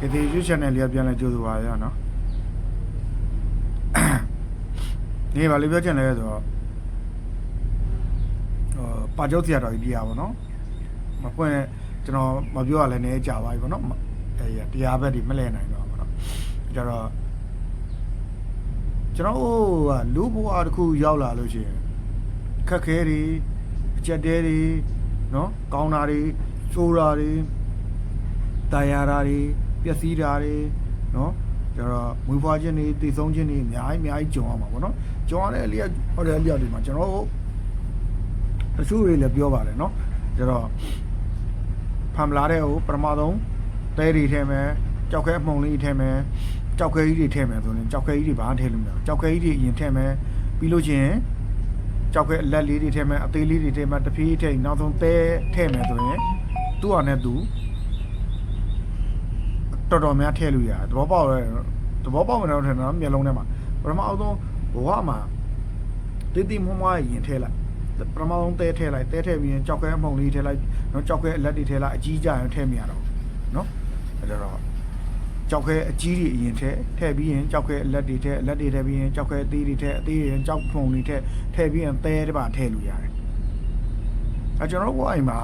ကတိ YouTube channel လေးကပြန်လဲကြိုးဆိုပါရနော်ဒီဘာလို့ပြောချင်လဲဆိုတော့ဟိုပါကြောက်စရာတော်ကြီးတရားပါနော်မပွင့်ကျွန်တော်မပြောရလဲနေကြာပါပြီပေါ့နော်အဲတရားဘက်ဒီမလဲနိုင်တော့ပါတော့ကြတော့ကျွန်တော်တို့ကလူဘဝတစ်ခုရောက်လာလို့ရှိရင်ခက်ခဲတွေအချက်တဲတွေနော်ကောင်းတာတွေစိုးတာတွေတာယာတာတွေ ပျက်စီးတာတွေနော်ကျတော့မွေးဖွားခြင်းတွေတည်ဆုံးခြင်းတွေအများကြီးအများကြီးကြုံရမှာပေါ့နော်ကြုံရတဲ့အလျက်ဟိုတဲ့အလျက်တွေမှာကျွန်တော်တို့တချို့တွေလည်းပြောပါတယ်နော်ကျတော့ဖမ်လာတဲ့ဟိုပထမဆုံးတဲတွေထဲမယ်ကြောက်ခဲအမှုံလေးထဲမယ်ကြောက်ခဲကြီးတွေထဲမယ်ဆိုရင်ကြောက်ခဲကြီးတွေဘာမှထည့်လို့မရဘူးကြောက်ခဲကြီးတွေအရင်ထဲမယ်ပြီးလို့ချင်းကြောက်ခဲအလက်လေးတွေထဲမယ်အသေးလေးတွေထဲမယ်တဖြည်းဖြည်းနောက်ဆုံးတဲထဲမယ်ဆိုရင်သူ့ဟာနဲ့သူ တော်တော်များထည့်လို့ရတယ်သဘောပေါက်ရဲသဘောပေါက်မတော့ထင်တော့မျက်လုံးထဲမှာပထမအောင်ဆုံးဘဝမှာတိတိမွမွားရင်ထည့်လိုက်ပထမဆုံးတဲထည့်လိုက်တဲထည့်ပြီးရင်ကြောက်ခဲအမှုံလေးထည့်လိုက်နော်ကြောက်ခဲအလက်တွေထည့်လိုက်အကြီးကြရင်ထည့်မရတော့ဘူးနော်အဲဒါတော့ကြောက်ခဲအကြီးတွေအရင်ထည့်ထည့်ပြီးရင်ကြောက်ခဲအလက်တွေထည့်အလက်တွေထည့်ပြီးရင်ကြောက်ခဲအသေးတွေထည့်အသေးတွေကြောက်ဖုံတွေထည့်ထည့်ပြီးရင်တဲတစ်ပါထည့်လို့ရတယ်အဲကျွန်တော်တို့အိမ်မှာ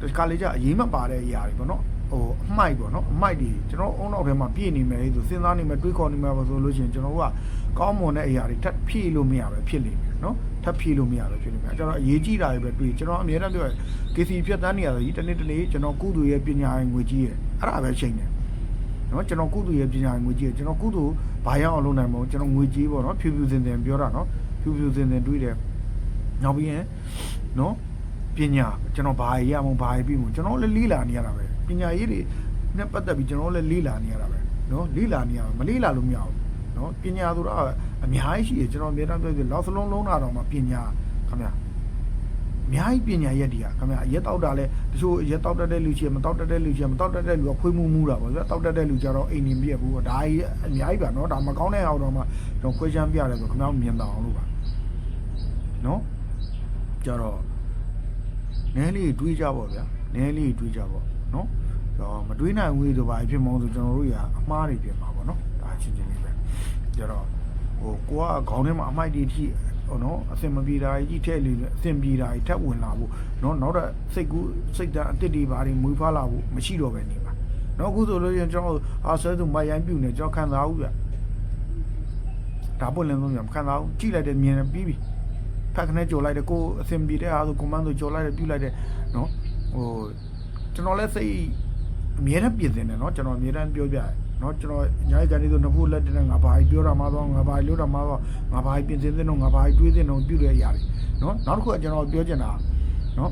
ဒီကလေးကြအရေးမပါတဲ့အရာတွေပေါ့နော် ဟိုအမိုက်ပေါ့နော်အမိုက်တွေကျွန်တော်အုံနောက်ထဲမှာပြည့်နေမယ်ဆိုစဉ်းစားနေမယ်တွေးခေါ်နေမယ်ဆိုလို့ရှိရင်ကျွန်တော်တို့ကကောင်းမွန်တဲ့အရာတွေထပ်ဖြည့်လို့မရပဲဖြစ်နေတယ်နော်ထပ်ဖြည့်လို့မရပဲဖြစ်နေမယ်ကျွန်တော်အရေးကြီးတာတွေပဲတွေးကျွန်တော်အမြဲတမ်းပြောရ KC ဖြတ်တန်းနေရဆိုဒီတနေ့တနေ့ကျွန်တော်ကုသူရဲ့ပညာရေးငွေကြီးရဲ့အဲ့ဒါပဲချိန်တယ်နော်ကျွန်တော်ကုသူရဲ့ပညာရေးငွေကြီးရဲ့ကျွန်တော်ကုသူဘာရအောင်လုပ်နိုင်မလို့ကျွန်တော်ငွေကြီးပေါ့နော်ဖြူဖြူစင်စင်ပြောတာနော်ဖြူဖြူစင်စင်တွေးတယ်နောက်ပြီးရင်နော်ပညာကျွန်တော်ဘာရရမဘာရပြီးမကျွန်တော်လည်းလီးလာနေရတာပဲ ပညာရေးတွေနဲ့ပတ်သက်ပြီးကျွန်တော်လည်းလေ့လာနေရတာပဲနော်လေ့လာနေရမှာမလေ့လာလို့မရဘူးနော်ပညာဆိုတာအများကြီးရှိတယ်ကျွန်တော်အများအားပြောပြလောက်စလုံးလုံးတာတော့မှပညာခင်ဗျာအများကြီးပညာရက်တွေကခင်ဗျာအရက်တောက်တာလဲတချို့အရက်တောက်တတ်တဲ့လူချင်းမတောက်တတ်တဲ့လူချင်းမတောက်တတ်တဲ့လူကခွေးမှုမှုတာပေါ့ဗျာတောက်တတ်တဲ့လူကြတော့အိမ်နေပြည့်ဘူးဒါကြီးအများကြီးပါနော်ဒါမကောင်းတဲ့အောင်တော့မှကျွန်တော်ခွေးချမ်းပြတယ်ဆိုခင်ဗျာမြင်တာအောင်လို့ပါနော်ကြတော့နည်းလေးတွေးကြပါဗျာနည်းလေးတွေးကြပါ နော်တော့မတွေးနိုင်ဘူးဆိုပါဖြစ်မလို့ဆိုကျွန်တော်တို့ရအမှားတွေဖြစ်မှာပေါ့နော်ဒါချင်းချင်းလေးပဲကြတော့ဟိုကိုကခေါင်းထဲမှာအမိုက်တွေထိဟိုနော်အစင်မပြေတာကြီးထည့်လေအစင်ပြေတာကြီးထပ်ဝင်လာဖို့နော်နောက်တော့စိတ်ကူးစိတ်ဓာတ်အတစ်တွေဘာတွေမွေးဖွားလာဖို့မရှိတော့ပဲနေပါနော်အခုဆိုလို့ရင်ကျွန်တော်အာဆဲသူမရိုင်းပြူနေကျွန်တော်ခံစားဘူးဗျဒါပွင့်လင်းဆုံးပြမခံစားဘူးကြည့်လိုက်တယ်မြင်တယ်ပြီးပြီဖက်ခနဲ့ကြော်လိုက်တယ်ကိုအစင်ပြေတဲ့အားဆိုကွန်မန်ဒိုကြော်လိုက်တယ်ပြုတ်လိုက်တယ်နော်ဟို ကျွန်တော်လည်းစိတ်အမြဲတမ်းပြင်ဆင်တယ်နော်ကျွန်တော်အမြဲတမ်းပြောပြတယ်နော်ကျွန်တော်ညာရီကန်လေးဆိုနှစ်ဖို့လက်တင်ငါဘာကြီးပြောတာမှတော့ငါဘာကြီးလို့တာမှတော့ငါဘာကြီးပြင်ဆင်တဲ့တော့ငါဘာကြီးတွေးတဲ့တော့ပြုတဲ့အရာတွေနော်နောက်တစ်ခုကကျွန်တော်ပြောချင်တာနော်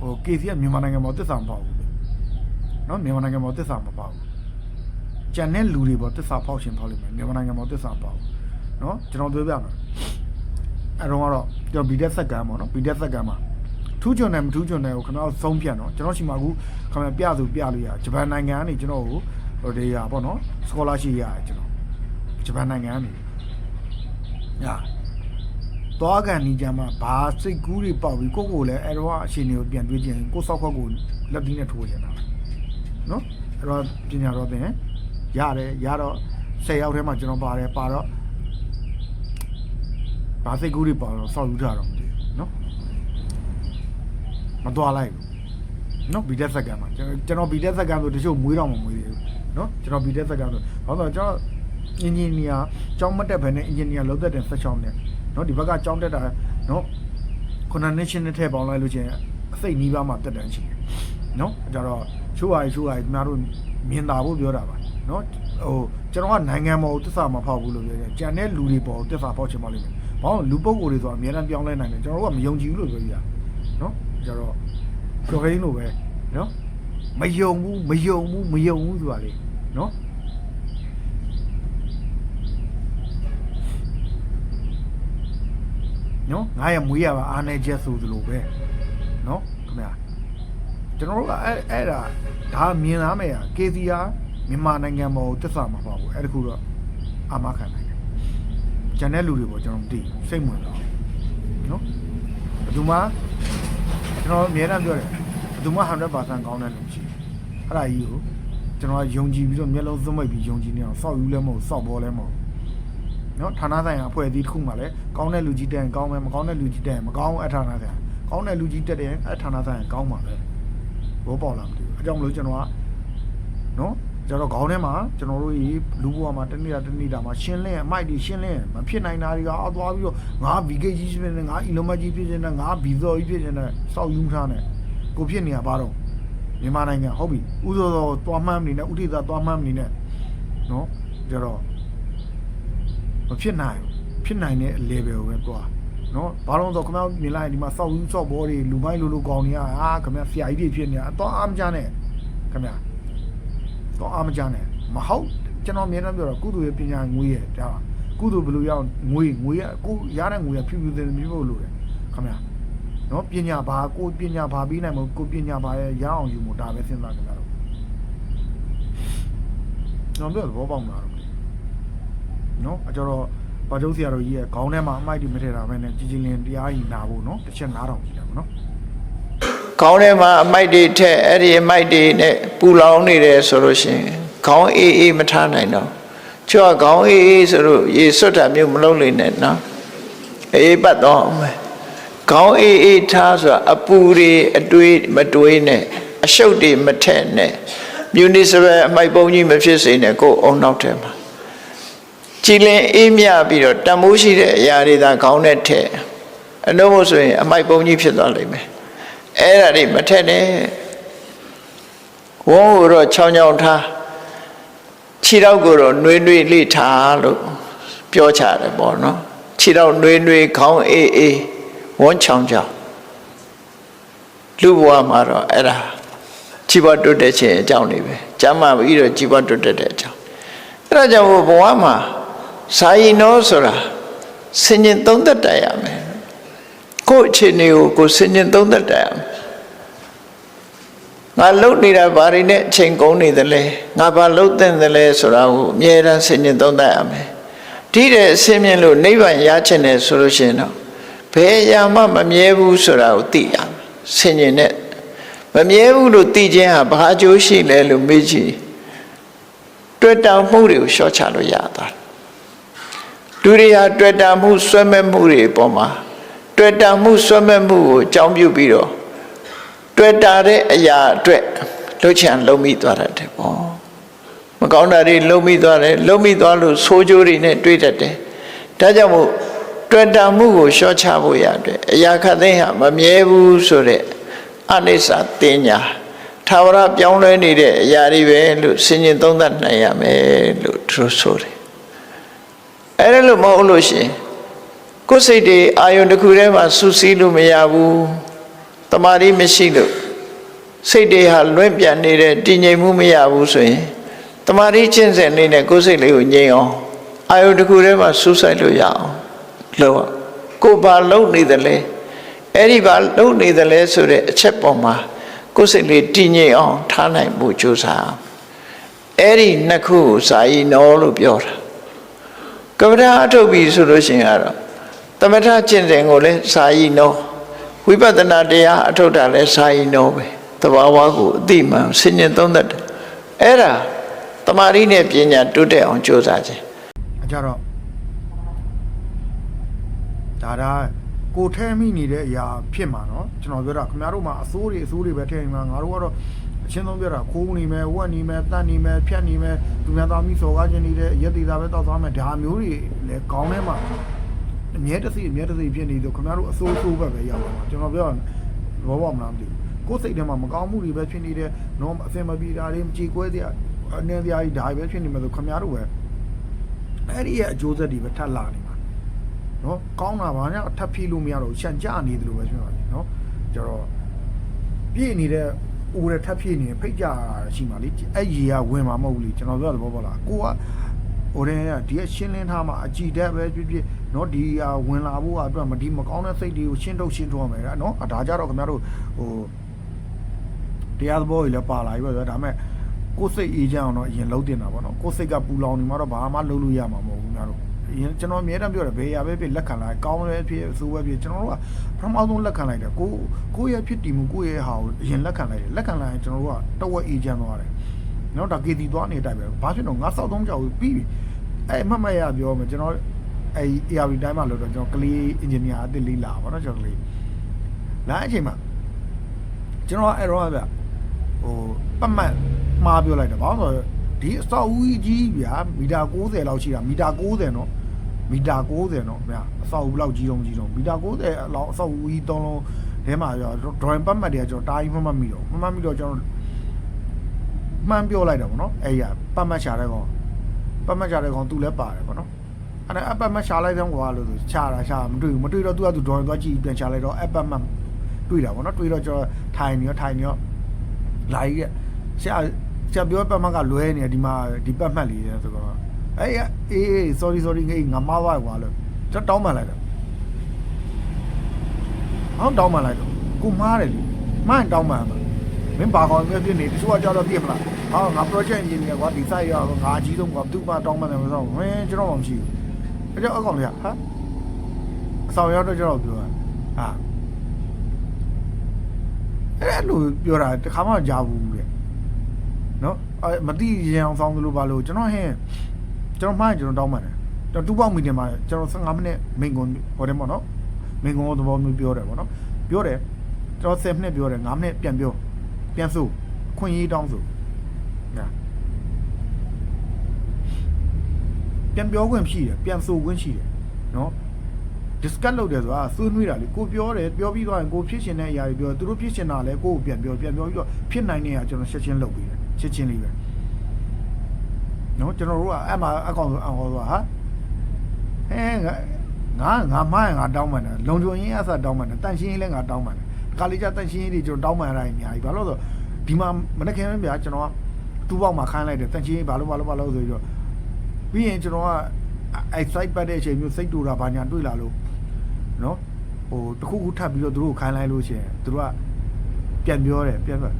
ဟို KC ကမြန်မာနိုင်ငံမှာတစ္ဆာမပေါ့ဘူးနော်မြန်မာနိုင်ငံမှာတစ္ဆာမပေါ့ဘူးကြံတဲ့လူတွေပေါ့တစ္ဆာဖောက်ရှင်ဖောက်လိမ့်မယ်မြန်မာနိုင်ငံမှာတစ္ဆာပေါ့ဘူးနော်ကျွန်တော်ပြောပြမယ်အဲတော့ကတော့ကျွန်တော် BDF စက္ကန့်ပေါ့နော် BDF စက္ကန့်မှာ ထူးချွန်တယ်မထူးချွန်တယ်ကိုခင်ဗျားသုံးဖြတ်နော်ကျွန်တော်ရှိမှာအခုခင်ဗျားပြသူပြလို့ရဂျပန်နိုင်ငံကနေကျွန်တော်ကိုဟိုတေးရပေါ့နော် scholarship ရတယ်ကျွန်တော်ဂျပန်နိုင်ငံကနေညာသွားကန်နေကြမှာဘာစိတ်ကူးတွေပေါက်ပြီးကိုယ့်ကိုယ်လည်းအဲ့တော့အရှင်တွေကိုပြန်တွေးကြည့်ရင်ကိုယ်ဆောက်ခွက်ကိုလက်သီးနဲ့ထိုးရတာနော်အဲ့တော့ပညာတော်သင်ရတယ်ရတော့10ယောက်ထဲမှာကျွန်တော်ပါတယ်ပါတော့ဘာစိတ်ကူးတွေပေါက်တော့စောက်ယူထားတော့မသိဘူးနော် မသွားလိုက်ဘူးနော်ဘီတက်စက္ကန့်မှာကျွန်တော်ဘီတက်စက္ကန့်ဆိုတချို့မွေးတော့မမွေးသေးဘူးနော်ကျွန်တော်ဘီတက်စက္ကန့်ဆိုဘာလို့လဲကျွန်တော်အင်ဂျင်နီယာကျောင်းမတက်ဘဲနဲ့အင်ဂျင်နီယာလောက်သက်တယ်16နဲ့နော်ဒီဘက်ကကျောင်းတက်တာနော် connection နဲ့ထည့်ပေါင်းလိုက်လို့ချင်းအစိတ်နီးပါးမှတက်တန်းရှိတယ်နော်အဲကြတော့ချိုးဟာချိုးဟာကျမတို့မြင်တာဖို့ပြောတာပါနော်ဟိုကျွန်တော်ကနိုင်ငံပေါ်ကိုတစ္ဆာမဖောက်ဘူးလို့ပြောတယ်ကြံတဲ့လူတွေပေါ်ကိုတစ္ဆာဖောက်ချင်ပါလိမ့်မယ်ဘာလို့လူပုံကိုယ်တွေဆိုအများအားပြောင်းလဲနိုင်တယ်ကျွန်တော်တို့ကမယုံကြည်ဘူးလို့ပြောကြတာ ကြတော့ကျော်ခိုင်းလို့ပဲနော်မယုံဘူးမယုံဘူးမယုံဘူးဆိုတာလေနော်နော်ငါရမွေးရပါအားနေချက်ဆိုသလိုပဲနော်ခင်ဗျာကျွန်တော်တို့ကအဲ့အဲ့ဒါဒါမြင်လာမယ်อ่ะ KCR မြန်မာနိုင်ငံပေါ်တစ္ဆာမှာပါဘူးအဲ့ဒါခုတော့အာမခံနိုင်တယ်ကျန်တဲ့လူတွေပေါ့ကျွန်တော်မသိဘူးစိတ်ဝင်တော့နော်ဘယ်သူမှ ကျွန်တော်အများအားပြောတယ်ဘယ်သူမှ100%ကောင်းတဲ့လူမရှိဘူးအဲ့ဒါကြီးကိုကျွန်တော်ကယုံကြည်ပြီးတော့မျက်လုံးသွမိတ်ပြီးယုံကြည်နေအောင်စောက်ယူလဲမဟုတ်စောက်ဘောလဲမဟုတ်နော်ဌာနဆိုင်ရာအဖွဲ့အစည်းတစ်ခုမှလည်းကောင်းတဲ့လူကြီးတက်ရင်ကောင်းမယ်မကောင်းတဲ့လူကြီးတက်ရင်မကောင်းဘူးအဌာနဆိုင်ရာကောင်းတဲ့လူကြီးတက်တယ်အဌာနဆိုင်ရာကောင်းပါပဲဘောပေါက်လာမသိဘူးအကြောင်းမလို့ကျွန်တော်ကနော် ကျွန်တော်ခေါင်းထဲမှာကျွန်တော်တို့ရေလူဘဝမှာတနေ့တာတနေ့တာမှာရှင်းလင်းအမိုက်တွေရှင်းလင်းမဖြစ်နိုင်တာတွေကအောက်သွားပြီးတော့ငါ VK ကြီးဖြစ်နေငါ Elon Musk ကြီးဖြစ်နေငါ Bezos ကြီးဖြစ်နေစောက်ယူထားနေကိုဖြစ်နေရပါတော့မြန်မာနိုင်ငံဟုတ်ပြီဥသောသောသွားမှန်းမနေနဲ့ဥဒိသာသွားမှန်းမနေနဲ့နော်ကြတော့မဖြစ်နိုင်ဘူးဖြစ်နိုင်တဲ့ level ကိုပဲသွားနော်ဘာလို့လဲဆိုတော့ခမမြင်လိုက်ဒီမှာစောက်ယူစောက်ဘောတွေလူမိုင်းလူလူကောင်းနေရဟာခမဆရာကြီးတွေဖြစ်နေတာအတော့အားမကြနဲ့ခမ တော့အားမကြနဲ့မဟုတ်ကျွန်တော်အမြင်တော့ပြောတော့ကုသိုလ်ရဲ့ပညာငွေရဲ့ဒါကုသိုလ်ဘယ်လိုရအောင်ငွေငွေရကိုရတဲ့ငွေရဖြူဖြူသေးသေးမျိုးလို့တယ်ခမနော်ပညာဘာကိုပညာဘာပြီးနိုင်မလို့ကိုပညာဘာရဲ့ရအောင်ယူမို့ဒါပဲစဉ်းစားကြတာတော့ကျွန်တော်ပြောသဘောပေါက်မှာတော့နော်အကြတော့ဘာကျုပ်ဆရာတော်ကြီးရဲ့ခေါင်းထဲမှာအမိုက်တွေမထည့်တာပဲနဲ့ကြီးကြီးလင်းတရားကြီးနာဖို့နော်တစ်ချက်9000ကြီးတယ်ဗောနော် ခေါင်းထဲမှာအမိုက်တွေထက်အဲ့ဒီအမိုက်တွေနဲ့ပူလောင်နေတယ်ဆိုလို့ရှိရင်ခေါင်းအေးအေးမထားနိုင်တော့ကျွတ်ခေါင်းအေးအေးဆိုလို့ရေစွတ်တာမျိုးမလုပ်လိမ့်နဲ့နော်အေးပတ်တော့မယ်ခေါင်းအေးအေးထားဆိုတာအပူတွေအတွေးမတွေးနဲ့အရှုပ်တွေမထက်နဲ့မြူနီစပယ်အမိုက်ပုံကြီးမဖြစ်စေနဲ့ကိုယ်အုံနောက်ထဲမှာကြည်လင်အေးမြပြီးတော့တန်မိုးရှိတဲ့အရာတွေသာခေါင်းနဲ့ထည့်အလို့မို့ဆိုရင်အမိုက်ပုံကြီးဖြစ်သွားလိမ့်မယ် အဲ့ဒါတွေမထက်နဲ့ဝုံးကိုတော့ချောင်းချောင်းထားခြေထောက်ကိုတော့နှွေးနှွေးလေးထားလို့ပြောချတယ်ပေါ့နော်ခြေထောက်နှွေးနှွေးခေါင်းအေးအေးဝုံးချောင်းချောင်းလူဘဝမှာတော့အဲ့ဒါခြေဘတွတ်တဲ့ခြင်းအကြောင်းနေပဲကျမ်းမာပြီးတော့ခြေဘတွတ်တဲ့အကြောင်းအဲ့ဒါကြောင့်ဘဝမှာစာရင်တော့ဆိုတာဆင်ញင်သုံးသက်တတ်ရမယ် ကိုယ့်အခြေအနေကိုကိုယ်စင်ញင်သုံးသက်တတ်ရမယ်ငါလှုပ်နေတာဘာတွေနဲ့အချိန်ကုန်နေသလဲငါဘာလှုပ်တဲ့သလဲဆိုတာကိုအမြဲတမ်းစင်ញင်သုံးသက်ရမယ်ဒီတဲ့အစင်းမြင်လို့နိဗ္ဗာန်ရချင်တယ်ဆိုလို့ရှိရင်တော့ဘယ်အရာမှမမြဲဘူးဆိုတာကိုသိရမယ်စင်ញင်နဲ့မမြဲဘူးလို့သိခြင်းဟာဘာအကျိုးရှိလဲလို့မေးကြည့်တွေ့တောင်မှုတွေကိုရှော့ချလို့ရတာလူတွေဟာတွေ့တာမှုဆွဲမဲ့မှုတွေအပေါ်မှာ တွေ့တာမှုဆွဲမဲ့မှုကိုအကြောင်းပြုပြီးတော့တွေ့တာတဲ့အရာအတွက်လှုပ်ချံလုံးမိသွားတတ်တယ်ပေါ့မကောင်းတာတွေလုံးမိသွားတယ်လုံးမိသွားလို့ဆိုးကျိုးတွေနဲ့တွေးတတ်တယ်ဒါကြောင့်မို့တွေ့တာမှုကိုရှော့ချဖို့ရတဲ့အရာခတ်သိမ်းဟာမမြဲဘူးဆိုတဲ့အနိစ္စတင်ညာထာဝရပြောင်းလဲနေတဲ့အရာတွေပဲလို့ဆင်ញင်သုံးသပ်နိုင်ရမယ်လို့သူတို့ဆိုတယ်အဲ့ဒါလို့မဟုတ်လို့ရှိရင် ကိုယ်စိတ်တွေအာယုန်တစ်ခုထဲမှာစူးစီးလို့မရဘူးတမာရီမရှိလို့စိတ်တွေဟာလွင့်ပြန်နေတဲ့တည်ငြိမ်မှုမရဘူးဆိုရင်တမာရီကျင့်စဉ်လေးနဲ့ကိုယ်စိတ်လေးကိုငြိမ်အောင်အာယုန်တစ်ခုထဲမှာစူးစိုက်လို့ရအောင်လို့ကိုယ်ဘာလုပ်နေသလဲအဲ့ဒီဘာလုပ်နေသလဲဆိုတဲ့အချက်ပေါ်မှာကိုယ်စိတ်လေးတည်ငြိမ်အောင်ထားနိုင်ဖို့ကြိုးစားအဲ့ဒီနှစ်ခုကိုဇာယီနောလို့ပြောတာကမ္မထာအထုတ်ပြီဆိုလို့ရှိရင်ကတော့ သမထကျင့်စဉ်ကိုလည်းစာယီနောဝိပဿနာတရားအထုတ်တာလည်းစာယီနောပဲတဘာဝကိုအတိမှန်ဆင်ញင်သုံးသက်တယ်အဲ့ဒါတမာရီနဲ့ပညာတိုးတက်အောင်ကြိုးစားခြင်းအကြတော့ဒါဒါကိုထဲမိနေတဲ့အရာဖြစ်မှာနော်ကျွန်တော်ပြောတာခင်ဗျားတို့မှာအစိုးတွေအစိုးတွေပဲထည့်နေမှာငါတို့ကတော့အချင်းဆုံးပြောတာခိုးနေမယ်ဝက်နေမယ်တတ်နေမယ်ဖြတ်နေမယ်သူများသားမိစော်ကားခြင်းနေတဲ့ရက်သေးတာပဲတောက်သွားမယ်ဒါမျိုးတွေလည်းကောင်းထဲမှာ အမြဲတစေအမြဲတစေဖြစ်နေတော့ခင်ဗျားတို့အစိုးအစိုးပဲပဲရောက်ပါမှာကျွန်တော်ပြောတာဘောပေါက်မလားမသိဘူးကိုယ်စိတ်ထဲမှာမကောင်းမှုတွေပဲဖြစ်နေတယ်နော်အစင်မပြေတာတွေမကြည်ကွဲတဲ့အနေအထားကြီးဒါပဲဖြစ်နေမှာဆိုခင်ဗျားတို့ပဲအဲ့ဒီရဲ့အကျိုးဆက်တွေပဲထပ်လာနေမှာနော်ကောင်းတာပါညာထပ်ဖြည့်လို့မရတော့ဘူးရှန်ကြနေတယ်လို့ပဲပြောရတယ်နော်ကျတော့ပြည့်နေတဲ့ဦးရထပ်ဖြည့်နေရင်ဖိတ်ကြရှိမှလေအဲ့ရေကဝင်မှာမဟုတ်ဘူးလေကျွန်တော်ပြောတဲ့ဘောပေါ့လားကိုကဟိုတဲ့ကဒီကရှင်းလင်းထားမှအကြည်တက်ပဲဖြစ်ဖြစ် နော်ဒီဟာဝင်လာဖို့အတွက်မဒီမကောင်းတဲ့စိတ်တွေကိုရှင်းထုတ်ရှင်းထုတ်ရမယ်နော်အဒါကြတော့ခင်ဗျားတို့ဟိုတရားသဘောကြီးလည်းပါလာပြီပဲဒါပေမဲ့ကိုယ်စိတ်အေးချမ်းအောင်တော့အရင်လုံးတင်တာပေါ့နော်ကိုယ်စိတ်ကပူလောင်နေမှတော့ဘာမှလုပ်လို့ရမှာမဟုတ်ဘူးများတော့အရင်ကျွန်တော်အများတမ်းပြောတယ်ဘယ်ရပဲဖြစ်လက်ခံလိုက်ကောင်းလည်းဖြစ်အဆိုးပဲဖြစ်ကျွန်တော်တို့ကပထမဆုံးလက်ခံလိုက်တယ်ကိုကိုယ့်ရဲ့ဖြစ်တည်မှုကိုယ့်ရဲ့ဟာကိုအရင်လက်ခံလိုက်တယ်လက်ခံလိုက်ရင်ကျွန်တော်တို့ကတဝက်အေးချမ်းသွားတယ်နော်ဒါကေတီသွားနေတိုက်ပဲဘာဖြစ်တော့ငါစောက်သုံးကြောက်ပြီးပြီအဲ့မှတ်မှတ်ရပြောမယ်ကျွန်တော် အဲ့ ARV တိုင်းမှာလို့တော့ကျွန်တော်ကလေးအင်ဂျင်နီယာအသစ်လေးလာပါတော့ကျွန်တော်ကလေးလာအချိန်မှာကျွန်တော်အဲ့တော့ဗျဟိုပတ်မှတ်မှားပြောလိုက်တယ်ဘာလို့လဲဒီအဆောက်အဦကြီးဗျာမီတာ60လောက်ရှိတာမီတာ60နော်မီတာ60နော်ဗျာအဆောက်အဦဘလောက်ကြီးတုံးကြီးတုံးမီတာ60လောက်အဆောက်အဦကြီးသုံးလုံးထဲမှာရော drawing ပတ်မှတ်တွေကကျွန်တော်တားကြီးမှတ်မှတ်မိတော့မှတ်မှတ်မိတော့ကျွန်တော်မှန်းပြောလိုက်တာပေါ့နော်အဲ့ရပတ်မှတ်ချတဲ့ကောင်ပတ်မှတ်ချတဲ့ကောင်သူလည်းပါတယ်ပေါ့နော် အဲ့ဒါအပတ်မှတ်ချလိုက်တဲ့ကွာလို့ဆိုချတာချမတွေ့ဘူးမတွေ့တော့သူကသူ drawing သွားကြည့်ပြန်ချလိုက်တော့အပတ်မှတ်တွေ့တာပေါ့နော်တွေ့တော့ကျွန်တော်ထိုင်နေရောထိုင်နေရောလာကြီးကဆရာဆရာပြောပတ်မှတ်ကလွဲနေတယ်ဒီမှာဒီပတ်မှတ်လေးတဲ့ဆိုတော့အဲ့ရအေး sorry sorry ငေးငါမားသွားကွာလို့ကျွန်တော်တောင်းပန်လိုက်တယ်ဟောင်းတောင်းပန်လိုက်တော့ကိုမားတယ်လေမားရင်တောင်းပန်မှာမင်းဘာကောင်မျိုးဖြစ်နေတချို့ကကြောက်တော့ပြစ်မလားဟာငါ project engineer ကွာဒီ site ရောငါအကြီးဆုံးကွာသူ့မတောင်းမှတယ်မဆိုမင်းကျွန်တော်မှမရှိဘူး ဒါကြောင့်အကောင်လေးဟာအဆောင်ရောက်တော့ကျွန်တော်ပြောတာဟာအဲ့လိုပြောတာတခါမှကြားဘူးတဲ့နော်အဲမတိရင်အောင်ဆောင်သလိုပါလို့ကျွန်တော်ဟင်းကျွန်တော်မှကျွန်တော်တောင်းမှတယ်ကျွန်တော်တူပေါက်မီတင်မှာကျွန်တော်15မိနစ်မိန်ကွန်ဟိုတယ်ပေါ့နော်မိန်ကွန်သဘောမျိုးပြောတယ်ပေါ့နော်ပြောတယ်ကျွန်တော်10မိနစ်ပြောတယ်9မိနစ်ပြန်ပြောပြန်ဆိုခွင့်ရေးတောင်းဆိုညာ ပြန်ပြောခွင့်ရှိတယ်ပြန်ဆိုခွင့်ရှိတယ်နော် discuss လုပ်တယ်ဆိုတာဆွေးနွေးတာလေကိုပြောတယ်ပြောပြီးသွားရင်ကိုဖြစ်ရှင်တဲ့အရာတွေပြောသူတို့ဖြစ်ရှင်တာလဲကိုကိုပြန်ပြောပြန်ပြောပြီးတော့ဖြစ်နိုင်တဲ့အရာကျွန်တော်ချက်ချင်းလုပ်ပြီးတယ်ချက်ချင်းလေးပဲနော်ကျွန်တော်တို့ကအဲ့မှာအကောင်ဆိုအဟောဆိုတာဟာဟဲငါငါငါမရင်ငါတောင်းမှန်တယ်လုံချုံရင်အဆက်တောင်းမှန်တယ်တန့်ရှင်းရင်လည်းငါတောင်းမှန်တယ်ခါလေးကြတန့်ရှင်းရင်တွေကျွန်တော်တောင်းမှန်ရတာအများကြီးဘာလို့လဲဆိုတော့ဒီမှာမနေ့ကနေ့ဗျာကျွန်တော်ကတူပေါက်မှာခိုင်းလိုက်တယ်တန့်ရှင်းဘာလို့ဘာလို့ဘာလို့ဆိုပြီးတော့ ပြီးရင်ကျွန်တော်ကအဲ့ site ပတ်တဲ့အချိန်မျိုးစိတ်တူတာဘာညာတွေ့လာလို့နော်ဟိုတခုခုထပ်ပြီးတော့သူတို့ခိုင်းလိုက်လို့ရှိရင်သူတို့ကပြန်ပြောတယ်ပြန်ပြော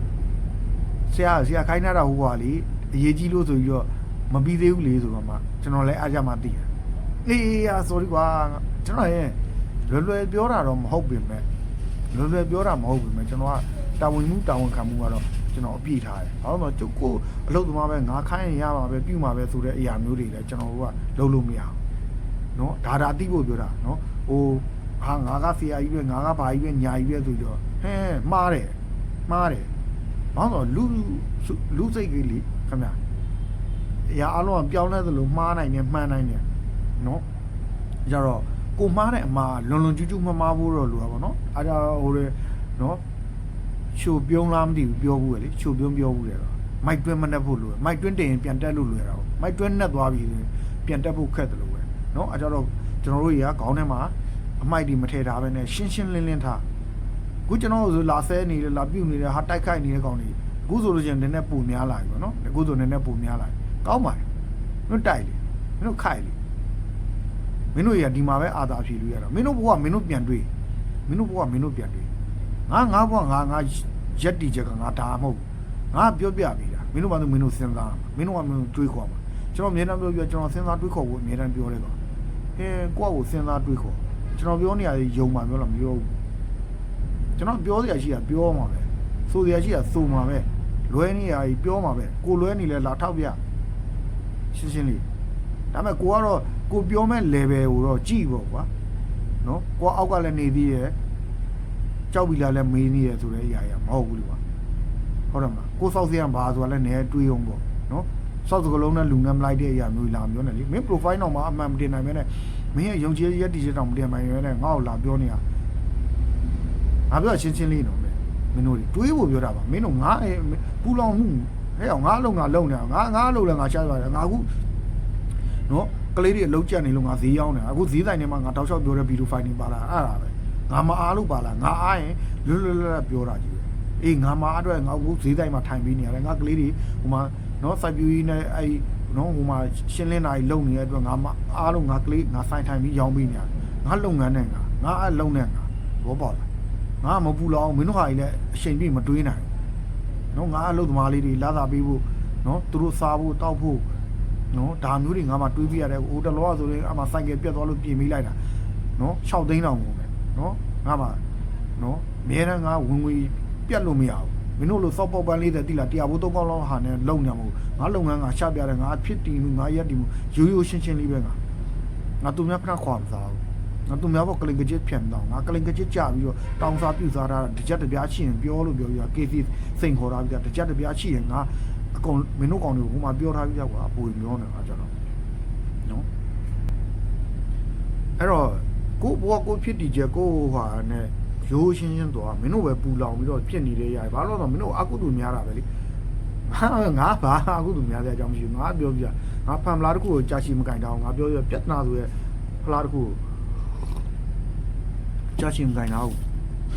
ဆရာဆရာခိုင်းထားတာဟိုပါလေအရေးကြီးလို့ဆိုပြီးတော့မပြီးသေးဘူးလေဆိုတော့မှကျွန်တော်လည်းအားကြမှသိတယ်အေးအေးအာ sorry ကွာကျွန်တော်ရဲ့လွယ်လွယ်ပြောတာတော့မဟုတ်ပြင်မဲ့လွယ်လွယ်ပြောတာမဟုတ်ပြင်မဲ့ကျွန်တော်ကတာဝန်မှုတာဝန်ခံမှုကတော့ ကျွန်တော်အပြည့်ထားတယ်။ဘာလို့လဲကျုပ်ကိုအလုပ်သမားပဲငါခိုင်းရင်ရမှာပဲပြုမှာပဲဆိုတဲ့အရာမျိုးတွေလည်းကျွန်တော်တို့ကလုပ်လို့မရဘူး။နော်ဒါဒါအတိဖို့ပြောတာနော်ဟိုဟာငါကဆရာကြီးပဲငါကဘာကြီးပဲညာကြီးပဲဆိုတော့ဟဲမှားတယ်မှားတယ်ဘာလို့လဲလူလူစိတ်ကလေးခင်ဗျာအရာအလုံးကပြောင်းလဲသလိုမှားနိုင်တယ်မှန်နိုင်တယ်နော်ကြတော့ကိုမှားတဲ့အမှားလွန်လွန်ကျူးကျူးမမှားဖို့တော့လိုတာပေါ့နော်အားကြဟိုလေနော် ချိုပြုံးလားမသိဘူးပြောဘူးလေချိုပြုံးပြောဘူးလေတော့မိုက်တွင်းမနှက်ဖို့လိုမိုက်တွင်းတင်ရင်ပြန်တက်လို့လွယ်တာပေါ့မိုက်တွင်းနှက်သွားပြီဆိုရင်ပြန်တက်ဖို့ခက်တယ်လို့ပဲနော်အားကြတော့ကျွန်တော်တို့ကြီးကခေါင်းထဲမှာအမိုက်တွေမထည့်ထားဘဲနဲ့ရှင်းရှင်းလင်းလင်းထားအခုကျွန်တော်တို့ဆိုလာဆဲနေတယ်လာပြုတ်နေတယ်ဟာတိုက်ခိုက်နေတဲ့ကောင်တွေအခုဆိုလို့ရှိရင်နည်းနည်းပုံများလာပြီပေါ့နော်အခုဆိုနည်းနည်းပုံများလာပြီကောင်းပါတယ်မင်းတို့တိုက်လေမင်းတို့ခိုက်လေမင်းတို့ရဒီမှာပဲအာသာဖြေလို့ရတော့မင်းတို့ဘဝမင်းတို့ပြန်တွေ့မင်းတို့ဘဝမင်းတို့ပြန်တွေ့ ငါငါဘဝငါငါရက်တီချက်ကငါဒါမဟုတ်ငါပြောပြပြီလားမင်းတို့ဘာလို့မင်းတို့စဉ်းစားမင်းတို့ကမင်းတို့တွေးခေါ်မှာကျွန်တော်အများအားပြောပြကျွန်တော်စဉ်းစားတွေးခေါ်ဖို့အများအားပြောတယ်ကွာဟဲကိုယ့်ကိုစဉ်းစားတွေးခေါ်ကျွန်တော်ပြောနေရယုံမှာပြောလားမပြောဘူးကျွန်တော်ပြောစရာရှိတာပြောမှာပဲဆိုစရာရှိတာဆိုမှာပဲလွဲနေရကြီးပြောမှာပဲကိုလွဲနေလဲလာထောက်ပြရှင်းရှင်းလေးဒါပေမဲ့ကိုကတော့ကိုပြောမဲ့ level ကိုတော့ကြည့်ပေါ့ကွာနော်ကိုကအောက်ကလည်းနေသေးရဲ့ ကြောက်ပြီလားလည်းမေးနေရဆိုတဲ့အရာရမဟုတ်ဘူးလေကွာဟုတ်တယ်မလားကိုစောက်စရံဘာဆိုတာလည်းနည်းတွေးအောင်ပေါ့နော်စောက်စကလုံးနဲ့လူနဲ့မလိုက်တဲ့အရာမျိုးလာပြောနေလေမင်း profile တော့မှအမှန်မတင်နိုင်မဲနဲ့မင်းရဲ့ယုံကြည်ရက်တီချက်တောင်မတင်နိုင်ရဲနဲ့ငါ့ကိုလာပြောနေရငါပြောရှင်းရှင်းလေးနော်မင်းတို့တွေးဖို့ပြောတာပါမင်းတို့ငါပူလောင်မှုဟဲ့အောင်ငါအလုံးငါလုံနေငါငါအလုံးလည်းငါရှားရတယ်ငါအခုနော်ကလေးတွေအလုံးကျက်နေလို့ငါဈေးရောက်နေတာအခုဈေးဆိုင်ထဲမှာငါတောက်လျှောက်ပြောတဲ့ဗီဒီယိုဖိုင်တွေပါလာအဲ့ဒါပဲ ငါမအားလို့ပါလာငါအားရင်လွတ်လွတ်လပ်လပ်ပြောတာကြီးပဲအေးငါမအားအတွက်ငါအခုဈေးဆိုင်မှာထိုင်ပြီးနေရတယ်ငါကလေးတွေဟိုမှာနော်စိုက်ပျိုးရေးနဲ့အဲ့နော်ဟိုမှာရှင်းလင်းတာကြီးလုပ်နေတဲ့အတွက်ငါမအားလို့ငါကလေးငါဆိုင်ထိုင်ပြီးရောင်းပေးနေရတယ်ငါလုပ်ငန်းနဲ့ငါငါအဲ့လုံးနဲ့ငါဘောပေါက်လာငါမပူလောင်မင်းတို့ဟာကြီးလည်းအချိန်ပြည့်မတွေးနိုင်ဘူးနော်ငါအလုပ်သမားလေးတွေလာသာပေးဖို့နော်သူတို့စားဖို့တောက်ဖို့နော်ဒါမျိုးတွေငါမှတွေးပြရတယ်ဟိုတလောကဆိုရင်အမှစိုက်ကယ်ပြတ်သွားလို့ပြင်မိလိုက်တာနော်6သိန်းတောင်ကု န်ပဲနော်ငါမှနော်အများတန်းငါဝင်ငွေပြတ်လို့မရဘူးမင်းတို့လိုစောက်ပေါက်ပန်းလေးတဲ့တိလာတရားဘိုးသုံးကောင်းလောက်ဟာနဲ့လုံနေမှာမဟုတ်ငါလုပ်ငန်းငါချပြတယ်ငါဖြစ်တည်မှုငါရက်တည်မှုရိုးရိုးရှင်းရှင်းလေးပဲငါငါသူများဖက်ခွာမစားဘူးငါသူများဘောကလင်ကကြစ်ဖြန်တော့ငါကလင်ကကြစ်ကြပြီးတော့တောင်းစားပြူစားတာတကြက်တပြားရှိရင်ပြောလို့ပြောပြီးတော့ KC စိန်ခေါ်တာပြီးတော့တကြက်တပြားရှိရင်ငါအကုန်မင်းတို့ကောင်တွေကိုဟိုမှာပြောထားပြီးတော့ကွာအပူပြောနေတာကျွန်တော်နော်အဲ့တော့ ကိုဘွားကိုဖြစ်တည်ချက်ကိုဟာနဲ့ရိုးရှင်းရှင်းသွားမင်းတို့ပဲပူလောင်ပြီးတော့ဖြစ်နေတဲ့ရရဘာလို့လဲဆိုတော့မင်းတို့အကုသို့များတာပဲလေငါငါဘာအကုသို့များတဲ့အကြောင်းမရှိဘူးငါပြောပြငါဖန်မလားတစ်ခုကိုကြာရှည်မကင်တောင်းငါပြောပြပြဿနာဆိုရဖလားတစ်ခုကိုကြာရှည်မကင်တောင်း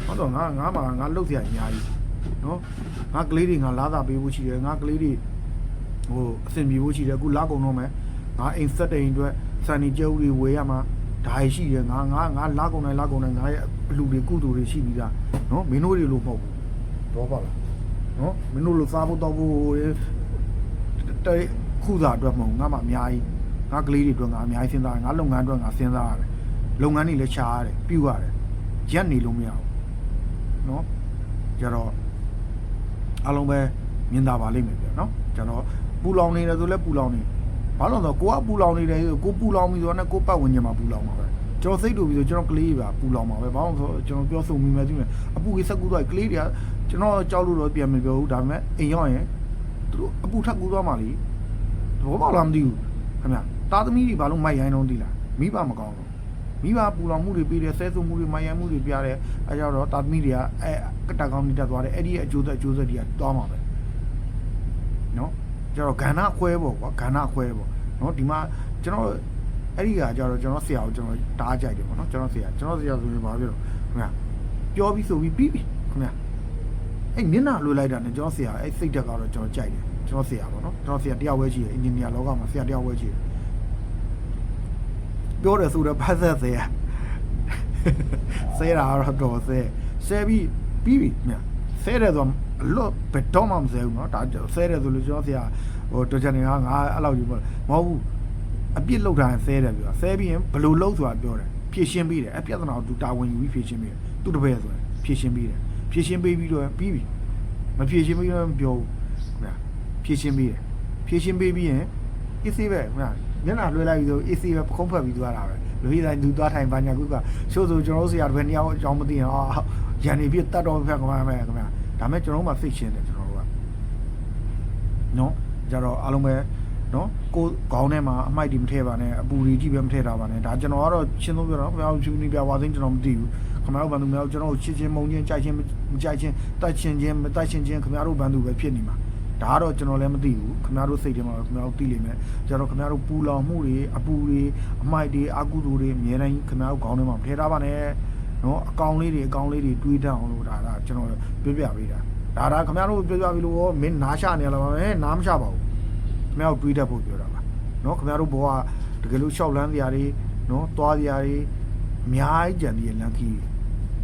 ဟုတ်တော့ငါငါမှာငါလှုပ်ရအများကြီးနော်ငါကလေးတွေငါလာတာပေးဖို့ရှိတယ်ငါကလေးတွေဟိုအဆင်ပြေဖို့ရှိတယ်အခုလာကုန်တော့မယ်ငါအိမ်ဆက်တဲ့အိမ်အတွက်စံနေကျုပ်တွေဝေရမှာ ဒါရရှိတယ်ငါငါငါလာကုန်တယ်လာကုန်တယ်ငါရဲ့အလူတွေကုတူတွေရှိပြီးသားနော်မင်းတို့တွေလို့မဟုတ်ဘူးတော့ပါလားနော်မင်းတို့လိုစားဖို့တော့ဖို့တဲခုစားအတွက်မဟုတ်ငါမှအများကြီးငါကလေးတွေအတွက်ငါအများကြီးစဉ်းစားတယ်ငါလုပ်ငန်းအတွက်ငါစဉ်းစားရတယ်လုပ်ငန်းတွေလည်းရှားရတယ်ပြုရတယ်ရက်နေလို့မရဘူးနော်ကြတော့အားလုံးပဲမြင်သာပါလိမ့်မယ်ပြနော်ကျွန်တော်ပူလောင်နေတယ်ဆိုလဲပူလောင်နေ ဘာလို့လဲဆိုတော့ကိုကပူလောင်နေတယ်ဆိုကိုပူလောင်ပြီဆိုတော့ねကိုပတ်ဝင်ညမှာပူလောင်မှာပဲကျွန်တော်စိတ်တူပြီဆိုကျွန်တော်ကလေးပါပူလောင်မှာပဲဘာလို့လဲဆိုတော့ကျွန်တော်ပြောဆိုမိမယ်သိမယ်အပူကြီးစက်ကူတော့ကလေးတွေကကျွန်တော်ကြောက်လို့တော့ပြန်မပြောဘူးဒါပေမဲ့အိမ်ရောက်ရင်သူတို့အပူထပ်ကူသွားမှလीသဘောပေါက်လားမသိဘူးခင်ဗျတာသမီတွေဘာလို့မိုက်ရိုင်းတော့သိလားမိဘမကောင်းတော့မိဘပူလောင်မှုတွေပြီးတယ်ဆဲဆုမှုတွေမိုက်ရိုင်းမှုတွေပြတယ်အဲကြောင့်တော့တာသမီတွေကအဲကတကောင်းနေတက်သွားတယ်အဲ့ဒီရဲ့အကျိုးသက်အကျိုးသက်တွေကသွားမှာပဲ ကျွန်တော်ကဏ္ဍခွဲပေါ့ကွာကဏ္ဍခွဲပေါ့နော်ဒီမှာကျွန်တော်အဲ့ဒီကကြတော့ကျွန်တော်ဆရာကိုကျွန်တော်တားကြိုက်တယ်ပေါ့နော်ကျွန်တော်ဆရာကျွန်တော်ဆရာဆိုရင်ဘာပြောခင်ဗျာပြောပြီးဆိုပြီးပြီးပြီခင်ဗျာအဲ့မျက်နှာလွှတ်လိုက်တာနဲ့ကျွန်တော်ဆရာအဲ့စိတ်ဓာတ်ကတော့ကျွန်တော်ကြိုက်တယ်ကျွန်တော်ဆရာပေါ့နော်ကျွန်တော်ဆရာတယောက်ပဲရှိတယ်အင်ဂျင်နီယာလောကမှာဆရာတယောက်ပဲရှိတယ်ပြောတယ်ဆိုတော့ဘာသက်ဆရာဆရာတော့တော့ဆဲဆဲပြီးပြီးပြီခင်ဗျာဆဲတယ်ဆိုတော့အလွတ်ဘယ်တော့မှမဆဲဘူးနော်ဒါဆဲတယ်ဆိုလို့ကျွန်တော်ဆရာ ဟိုတော်ချန်နေကငါအဲ့လောက်ကြီးပေါ့မဟုတ်ဘူးအပြစ်လောက်တာဆဲတယ်ပြောဆဲပြီးရင်ဘယ်လိုလုပ်ဆိုတာပြောတယ်ဖြည့်ရှင်းပြီးတယ်အပြဿနာကိုသူတာဝန်ယူပြီးဖြည့်ရှင်းပြီးတယ်သူတပည့်ဆိုရင်ဖြည့်ရှင်းပြီးတယ်ဖြည့်ရှင်းပေးပြီးတော့ပြီးပြီမဖြည့်ရှင်းပြီးတော့မပြောဘူးခင်ဗျာဖြည့်ရှင်းပေးတယ်ဖြည့်ရှင်းပေးပြီးရင်အစ်စေးပဲခင်ဗျာမျက်နှာလွှဲလိုက်ပြီးဆိုအစ်စေးပဲပခုံးဖက်ပြီးသွားတာပဲလူကြီးတိုင်းသူသွားထိုင်ပါညာကုကရှို့ဆိုကျွန်တော်တို့ဆရာတစ်ပည့်နှစ်ယောက်အကြောင်းမသိရင်အာရန်နေပြတတ်တော်ဖက်ကမှမယ်ခင်ဗျာဒါမဲ့ကျွန်တော်တို့မှသိရှင်းတယ်ကျွန်တော်တို့ကနော် ကြတော့အားလုံးပဲနော်ကိုခေါင်းထဲမှာအမိုက်တွေမထည့်ပါနဲ့အပူတွေကြီးပဲမထည့်တာပါနဲ့ဒါကျွန်တော်ကတော့ရှင်းသုံးပြတော့ခင်ဗျားတို့ဖြူနေပြဝါသိန်းကျွန်တော်မသိဘူးခင်ဗျားတို့ဘန်သူများကျွန်တော်တို့ချစ်ချင်းမုန်းချင်းကြိုက်ချင်းမကြိုက်ချင်းတိုက်ချင်းချင်းမတိုက်ချင်းချင်းခင်ဗျားတို့ဘန်သူပဲဖြစ်နေမှာဒါကတော့ကျွန်တော်လည်းမသိဘူးခင်ဗျားတို့စိတ်ထဲမှာခင်ဗျားတို့သိလိမ့်မယ်ကျွန်တော်ခင်ဗျားတို့ပူလောင်မှုတွေအပူတွေအမိုက်တွေအကုသိုလ်တွေအများတိုင်းခင်ဗျားတို့ခေါင်းထဲမှာမထည့်ထားပါနဲ့နော်အကောင်လေးတွေအကောင်လေးတွေတွေးတတ်အောင်လို့ဒါကကျွန်တော်ပြောပြပေးတာဒါဒါခင်ဗျားတို့ပြောပြပြီးလို့မင်းနားချနေရလားမင်းနားမချပါဘူး ခင်ဗျားတို့တွေးတတ်ဖို့ပြောတာပါเนาะခင်ဗျားတို့ဘဝတကယ်လို့ရှောက်လန်းစရာတွေเนาะသွားစရာတွေအများကြီးကြံသေးရလန်ခီ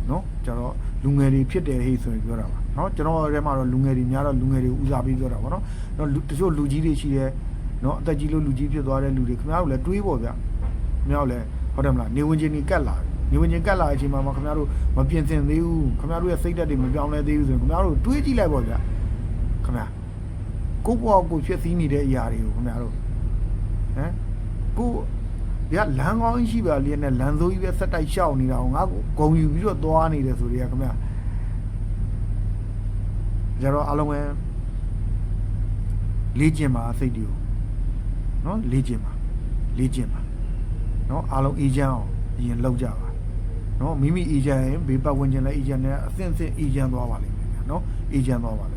เนาะကျတော့လူငယ်တွေဖြစ်တယ်ဟေ့ဆိုရင်ပြောတာပါเนาะကျွန်တော်ထဲမှာတော့လူငယ်တွေများတော့လူငယ်တွေဦးစားပေးပြောတာပါเนาะเนาะတချို့လူကြီးတွေရှိတယ်เนาะအသက်ကြီးလို့လူကြီးဖြစ်သွားတဲ့လူတွေခင်ဗျားတို့လည်းတွေးပေါ့ဗျခင်ဗျားတို့လည်းဟုတ်တယ်မလားနေဝင်ချင်းကြီးကတ်လာနေဝင်ချင်းကတ်လာတဲ့အချိန်မှာခင်ဗျားတို့မပြင်ဆင်သေးဘူးခင်ဗျားတို့ရဲ့စိတ်ဓာတ်တွေမပြောင်းလဲသေးဘူးဆိုရင်ခင်ဗျားတို့တွေးကြည့်လိုက်ပေါ့ဗျခင်ဗျာ ကိုယ့်ဘဝကိုဖြစ်စည်းနေတဲ့အရာတွေကိုခင်ဗျားတို့ဟမ်ကိုရလမ်းကောင်းကြီးရှိပါလေနဲ့လမ်းစိုးကြီးပဲဆက်တိုက်ရှောက်နေတာကိုငါ့ကိုဂုံယူပြီးတော့သွားနေတယ်ဆိုတွေကခင်ဗျာကြတော့အလုံးပဲလေးကျင်ပါစိတ်တွေကိုနော်လေးကျင်ပါလေးကျင်ပါနော်အားလုံးအေးချမ်းအောင်အရင်လောက်ကြပါနော်မိမိအေးချမ်းရင်ဘေးပတ်ဝန်းကျင်လည်းအေးချမ်းတယ်အသင့်အသင့်အေးချမ်းသွားပါလိမ့်မယ်နော်အေးချမ်းသွားပါလိမ့်